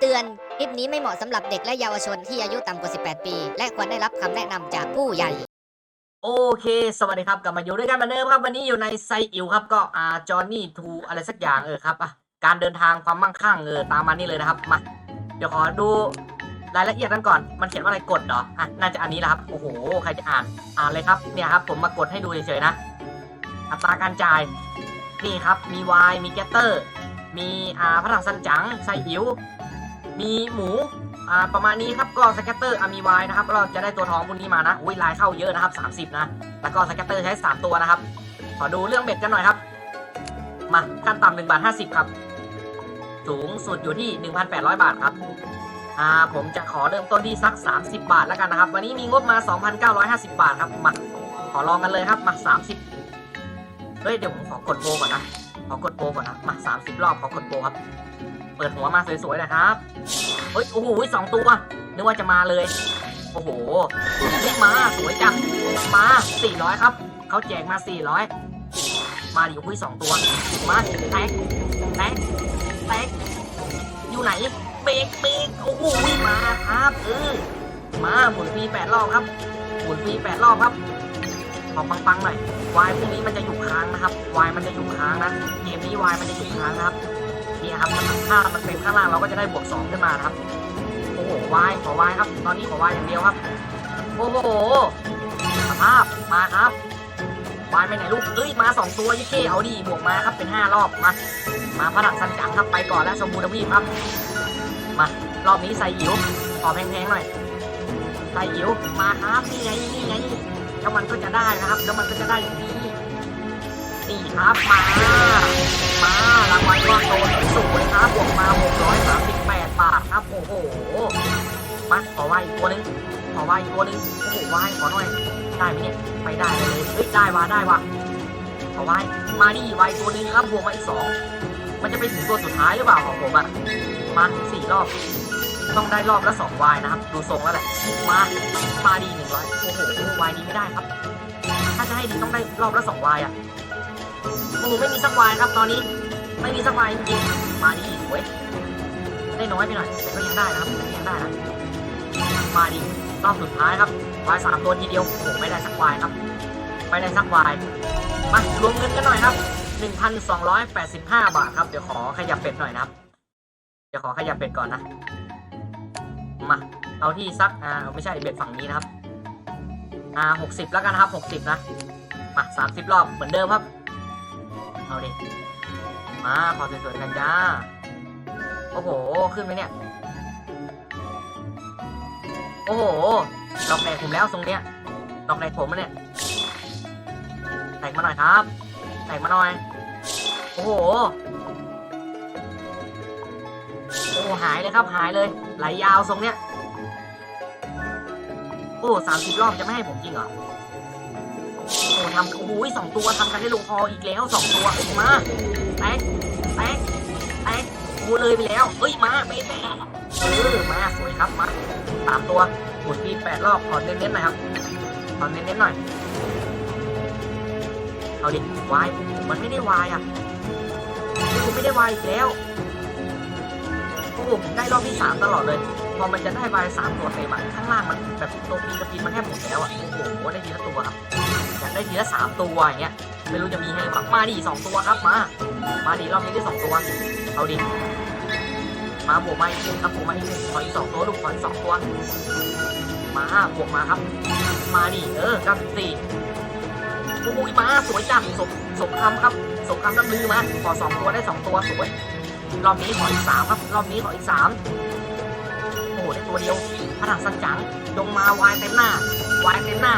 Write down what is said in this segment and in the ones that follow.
เตือน คลิปนี้ไม่เหมาะสำหรับเด็กและเยาวชนที่อายุต่ำกว่า 18 ปี และควรได้รับคำแนะนำจากผู้ใหญ่ โอเค สวัสดีครับกลับมาอยู่ด้วยกันเหมือนเดิมครับ วันนี้อยู่ในไซอิวครับ ก็อ่าจอห์นนี่ทูอะไรสักอย่างเออครับอะการเดินทางความมั่งคั่งเออตามมานี่เลยนะครับ มา เดี๋ยวขอดูรายละเอียดกันก่อน มันเขียนว่าอะไรกดเหรออะน่าจะอันนี้แหละครับ โอ้โห ใครจะอ่าน อ่านเลยครับ เนี่ยครับ ผมมากดให้ดูเฉยๆนะ อัตราการจ่าย นี่ครับ มีวายมีแกตเตอร์ มีอ่าพระถังซันจังไซอิ๋ว มีหมูอ่าประมาณนี้ครับก็สแกตเตอร์อามีวนะครับเราจะได้ตัวทองพวกนี้มานะอุ้ยลายเข้าเยอะนะครับ 30 นะ แล้วก็สแกตเตอร์ใช้ 3 ตัวนะครับ ขอดูเรื่องเบ็ดกันหน่อยครับ มาขั้นต่ำหนึ่งบาทห้าสิบครับ สูงสุดอยู่ที่ 1,800 บาทครับอ่าผมจะขอเริ่มต้นที่สัก 30 บาทแล้วกันนะครับ วันนี้มีงบมา 2,950 บาทครับมาขอลองกันเลยครับมา 30เฮ้ยเดี๋ยวผมขอกดโปรก่อนนะขอกดโปรก่อนนะมา 30 รอบขอกดโปรครับ เปิดหัวมาสวยๆนะครับเฮ้ยโอ้โหสองตัวนึกว่าจะมาเลย โอ้โหนี่มาสวยจังมา400 ครับเขาแจกมา 400 มาดิคุยสองตัว มาแตกแตกแตกอยู่ไหนเบรกเบรกโอ้โหมาครับเออมาหมุนฟีแปดรอบครับหมุนฟีแปดรอบครับขอปังๆหน่อยวายพวกนี้มันจะอยู่ค้างนะครับวายมันจะอยู่ค้างนะเกมนี้วายมันจะอยู่ค้างนะครับ นี่ครับมันถ้ามันเป็นข้างล่างเราก็จะได้บวกสองขึ้นมานะครับ โอ้โหวายขอวายครับ ตอนนี้ขอวายอย่างเดียวครับ โอ้โหสภาพมาครับวายไปไหนลูกเอ้ยมาสองตัวยี่เก้เอาดิบวกมาครับเป็นห้ารอบมา มาพระดักสันจังครับไปก่อนแล้วสมบูรณ์วีครับ มารอบนี้ใส่อิ๋วขอแพงๆหน่อยใส่อิ๋วมาครับนี่ไงนี่ไงแล้วมันก็จะได้นะครับ แล้วมันก็จะได้อ นี่ครับมา มารางวัลก้อนโตสูงครับบวกมา638บาทครับโอ้โหมาขอไหวอีกตัวนึงขอไหวอีกตัวนึงโอ้โหไหวขอหน่อยได้ไหมเนี่ยไปได้เลยเฮ้ยได้ว่ะได้ว่ะขอไหวมาดิไหวตัวนึงครับบวกมาอีกสองมันจะไปถึงตัวสุดท้ายหรือเปล่าของผมอะมาสี่รอบต้องได้รอบละสองวายนะครับ ดูทรงแล้วแหละ มา มาดีหนึ่งร้อยโอ้โหวายดีไม่ได้ครับ ถ้าจะให้ดีต้องได้รอบละสองวายอะ โอ้ไม่มีสักวายครับตอนนี้ ไม่มีสักวายจริงๆมาดีสวยได้น้อยไปหน่อยแต่ก็ยังได้นะครับยังได้นะมาดีรอบสุดท้ายครับวายสามตัวทีเดียวโอ้โหไม่ได้สักวายครับไม่ได้สักวายมารวมเงินกันหน่อยครับ 1,285 บาทครับ เดี๋ยวขอขยับเป็ดหน่อยนะครับ เดี๋ยวขอขยับเป็ดก่อนนะ มา เอาที่สัก อ่า ไม่ใช่เบ็ดฝั่งนี้นะครับ อ่า 60 แล้วกันนะครับ 60 นะ มา 30 รอบเหมือนเดิมครับ เอาดิมาขอสวยๆกันจ้า โอ้โห ขึ้นไหมเนี่ย โอ้โหดอกแดกผมแล้วทรงเนี้ยดอกแดกผมมันเนี่ย แตกมาหน่อยครับ แตกมาหน่อย โอ้โห โอ้หายเลยครับหายเลย ไหลยาวทรงเนี้ย โอ้สามสิบรอบจะไม่ให้ผมจริงเหรอ ทำโอ้โหสองตัวทำกันได้ลงคออีกแล้วสองตัวมาแตกแตกแตกโอ้เลยไปแล้วเอ้ยมาเป๊ะๆเออมาสวยครับมาสามตัวหมุนปีแปดรอบขอเน้นๆหน่อยครับขอเน้นๆหน่อยเอาดิวายมันไม่ได้วายอะผมไม่ได้วายอีกแล้วโอ้โหผมได้รอบที่สามตลอดเลยพอมันจะได้วายสามตัวเต็มอะข้างล่างมันแบบตัวปีกับปีมันแทบหมดแล้วอะโอ้โหได้ทีละตัวครับ ได้ทีละสามตัวอย่างเงี้ยไม่รู้จะมีให้ปะมาดิสองตัวครับมา มาดิรอบนี้ได้สองตัว เอาดิมาบวกมาอีกหนึ่งครับบวกมาอีกหนึ่งขออีกสองตัวลูกขออีกสองตัว มาบวกมาครับ มาดิเออเก้าสิบสี่โอ้ยมาสวยจังสมสมคำครับสมคำน้ำลือมาขอสองตัวได้สองตัวสวยรอบนี้ขออีกสามครับ รอบนี้ขออีกสามโอ้โหได้ตัวเดียวพระถังสันจังจงมาวายเต็มหน้าวายเต็มหน้า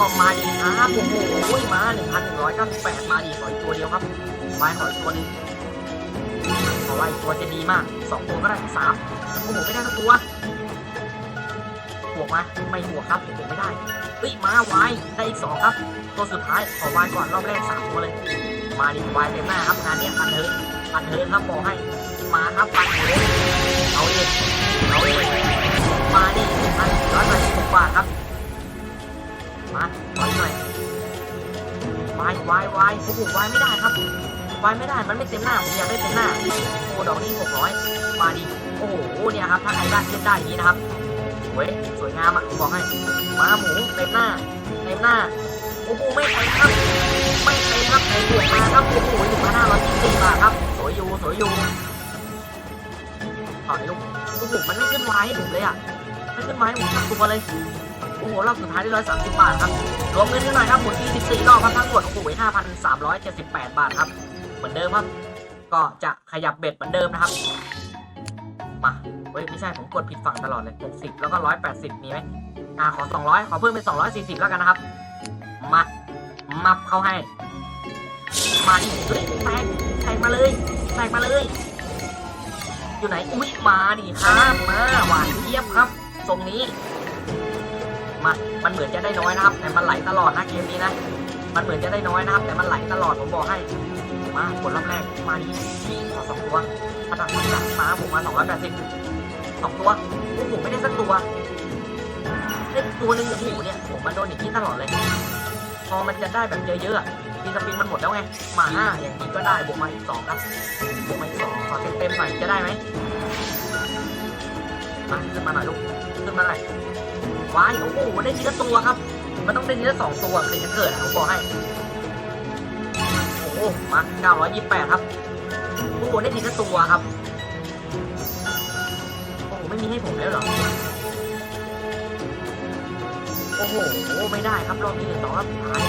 ออกมาดีครับโอ้โหมาหนึ่งพันหนึ่งร้อยเก้าสิบแปดมาดีขออีกตัวเดียวครับวายขออีกตัวนึงขอวาอีกตัวจะดีมากสองตัวก็ได้สามโอ้โหไม่ได้สักตัวบวมาไม่บวครับบวไม่ได้เฮ้ยมาวายได้อีกสองครับ ตัวสุดท้ายขอวายก่อนรอบแรกสามตัวเลย มาดิวายเต็มหน้าครับงานเนี้ยพันเทิงพันเทิงครับบอกให้ มาครับพันเทิงเอาเองเอาเองมาดิพันร้อยแปดสิบหกบาทครับ มาขออีกหน่อยวายวายวายโอ้โหวายไม่ได้ครับวายไม่ได้ มันไม่เต็มหน้า ผมอยากได้เต็มหน้า โอ้ดอกนี้หกร้อยมาดิโอ้โห เนี่ยครับ ถ้าใครได้เล่นได้อย่างนี้นะครับสวยสวยงามอะผมบอกให้มาหมูเต็มหน้า เต็มหน้า โอ้โห ไม่ไปครับ ไม่ไปครับไอ้บวกมาครับ โอ้โหหนึ่งพันห้าร้อยยี่สิบบาทครับ สวยอยู่ สวยอยู่ต่อเลยลูกโอ้โหมันไม่ขึ้นไว้ให้ผมเลยอะ ไม่ขึ้นไว้ให้ผมสักตัวเลย โอ้โหรอบสุดท้ายได้ร้อยสามสิบบาทครับรวมเงินกันหน่อยครับหมุนที่สิบสี่รอบครับทั้งหมดโอ้โหห้าพันสามร้อยเจ็ดสิบแปดบาทครับ เหมือนเดิมครับ ก็จะขยับเบ็ดเหมือนเดิมนะครับมาเฮ้ยไม่ใช่ผมกดผิดฝั่งตลอดเลย60แล้วก็180มีไหมอ่าขอ200ขอเพิ่มเป็น240แล้วกันนะครับมามับเข้าให้มาดิเฮ้ยแตกแตกมาเลยแตกมาเลย อยู่ไหนอุ้ยมาดิครับมาหวานเทียบครับทรงนี้ มา มันเหมือนจะได้น้อยนะครับ แต่มันไหลตลอดนะเกมนี้นะ มันเหมือนจะได้น้อยนะครับ แต่มันไหลตลอดผมบอกให้มาผลรอบแรกมาดิขอสองตัวพลังพลังมาผมมาสองร้อยแปดสิบสองตัวโอ้ผมไม่ได้สักตัวได้ตัวหนึ่งโอ้เนี่ยผมมาโดนอย่างนี้ตลอดเลย พอมันจะได้แบบเยอะๆอะทีสปินมันหมดแล้วไงมาห้าอย่างนี้ก็ได้บวกมาอีกสองครับบวกมาอีกสองขอเต็มๆหน่อยจะได้ไหมมาขึ้นมาหน่อยลูกขึ้นมาหน่อย ว้ายโอ้โหได้ทีละตัวครับ มันต้องได้ทีละสองตัวถึงจะเกิดอะผมบอกให้โอ้โหมา928ครับโอ้โหได้ทีละตัวครับโอ้โหไม่มีให้ผมแล้วเหรอโอ้โหไม่ได้ครับรอบนี้เหนึ่งสองรอบสุดท้าย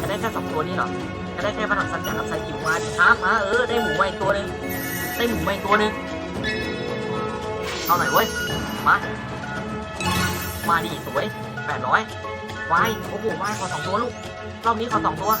จะได้แค่สองตัวนี้เหรอจะได้แค่พลังสัญญากับไซคิวมาดิครับมาเออได้หมูมาอีกตัวหนึ่งได้หมูมาอีกตัวหนึ่งเอาไหน่เว้ยมา มาดิสวยแปดร้อยวายโอ้โหวายขอสองตัวลูก รอบนี้ขอสองตัว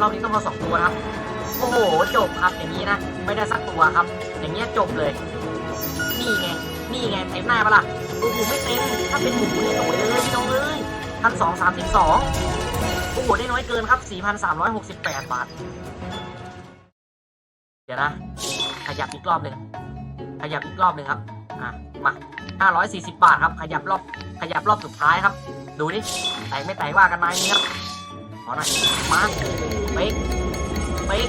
รอบนี้ต้องมาสองตัวนะครับ โอ้โห จบครับอย่างนี้นะ ไม่ได้สักตัวครับ อย่างเงี้ยจบเลย นี่ไง นี่ไงเต็มหน้าปะล่ะโอ้โหไม่เต็ม ถ้าเป็นหมูนี่สวยเลยพี่น้องเอ้ยพันสองสามสิบสองโอ้โห ได้น้อยเกินครับสี่พันสามร้อยหกสิบแปดบาท เดี๋ยวนะ ขยับอีกรอบหนึ่งขยับอีกรอบหนึ่งครับ อะ มาห้าร้อยสี่สิบบาทครับ ขยับรอบ ขยับรอบสุดท้ายครับ ดูดิแตกไม่แตกว่ากันไหมนี่ครับ ขอหน่อย มาเป๊กเป๊ก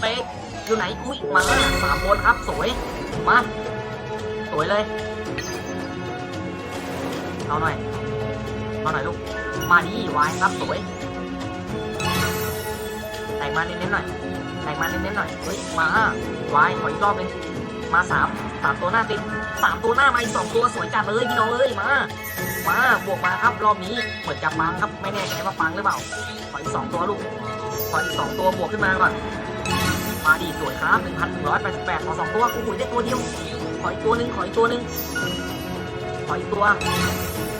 เป๊กอยู่ไหน อุ้ย มาสามคนครับ สวย มา สวยเลย เอาหน่อย เอาหน่อยลูก มาดีวายครับ สวย แต่งมาเน้นๆหน่อยแต่งมาเน้นๆหน่อย เฮ้ย มาวายขออีกรอบหนึง มาสามสามตัวหน้าติดสามตัวหน้ามาอีกสองตัวสวยจัดเลยพี่น้องเอ้ยมา มาบวกมาครับรอบนี้เหมือนจะปังครับไม่แน่ใจว่าปังหรือเปล่าขออีกสองตัวลูกขออีกสองตัวบวกขึ้นมาก่อนมาดีสวยครับหนึ่งพันหนึ่งร้อยแปดสิบแปดขอสองตัวโอ้โหได้ตัวเดียวขออีกตัวหนึ่งขออีกตัวหนึ่งขออีกตัว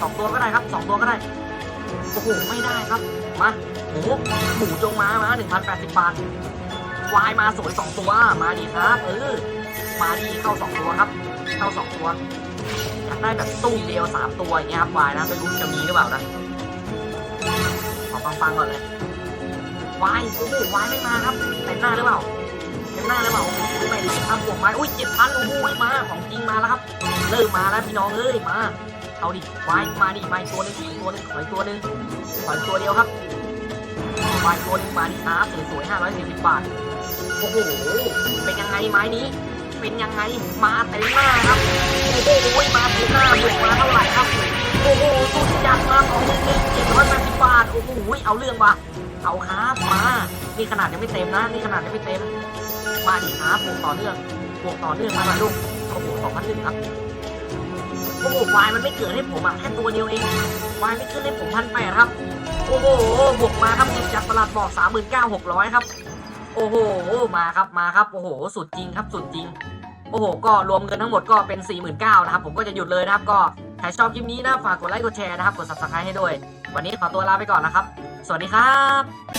สองตัวก็ได้ครับสองตัวก็ได้โอ้โหไม่ได้ครับมาหมูหมูจงมามาหนึ่งพันแปดสิบบาทควายมาสวยสองตัวมาดีครับเออ มาดีเข้าสองตัวครับ เข้าสองตัว อยากได้แบบตู้มเดียวสามตัวอย่างเงี้ยครับวายนะไม่รู้จะมีหรือเปล่านะขอฟังๆก่อนเลยวายโอ้โหวายไม่มาครับเต็มหน้าหรือเปล่าเต็มหน้าหรือเปล่าไม่รู้ครับวกไม้อุ้ยเจ็ดพันโอ้โหมาของจริงมาแล้วครับ เริ่มมาแล้วพี่น้องเอ้ยมาเอาดิวายมาดิมาตัวหนึงตัวหนึงขออีกตัวหนึงขออีกตัวเดียวครับวายตัวหนึงมาดิครับสวยๆห้าร้อยสี่สิบบาทโอ้โหเป็นยังไงไม้นี้ เป็นยังไง มาเต็มหน้าครับ โอ้โหมาเต็มหน้าบวกมาเท่าไหร่ครับ โอ้โหสุดจัดมาของหนึ่งหนึ่งเจ็ดร้อยแปดสิบบาท โอ้โหเอาเรื่องว่ะเอาครับมา นี่ขนาดยังไม่เต็มนะ นี่ขนาดยังไม่เต็ม มาดิครับบวกต่อเนื่องบวกต่อเนื่องมาลูกโอ้โหสองพันหนึ่งครับ โอ้โหวายมันไม่เกิดให้ผมอะแค่ตัวเดียวเองวายไม่ขึ้นให้ผมพันแปดครับ โอ้โหบวกมาครับสุดจากประหลาดบอกสามหมื่นเก้าหกร้อยครับ โอ้โห มาครับ มาครับ โอ้โห สุดจริงครับ สุดจริง โอ้โห ก็รวมเงินทั้งหมดก็เป็น4 9 0 0 0นะครับ ผมก็จะหยุดเลยนะครับ ก็ใครชอบคลิปนี้นะ ฝากกดไลค์ กดแชร์นะครับ กด subscribe ให้ด้วย วันนี้ขอตัวลาไปก่อนนะครับ สวัสดีครับ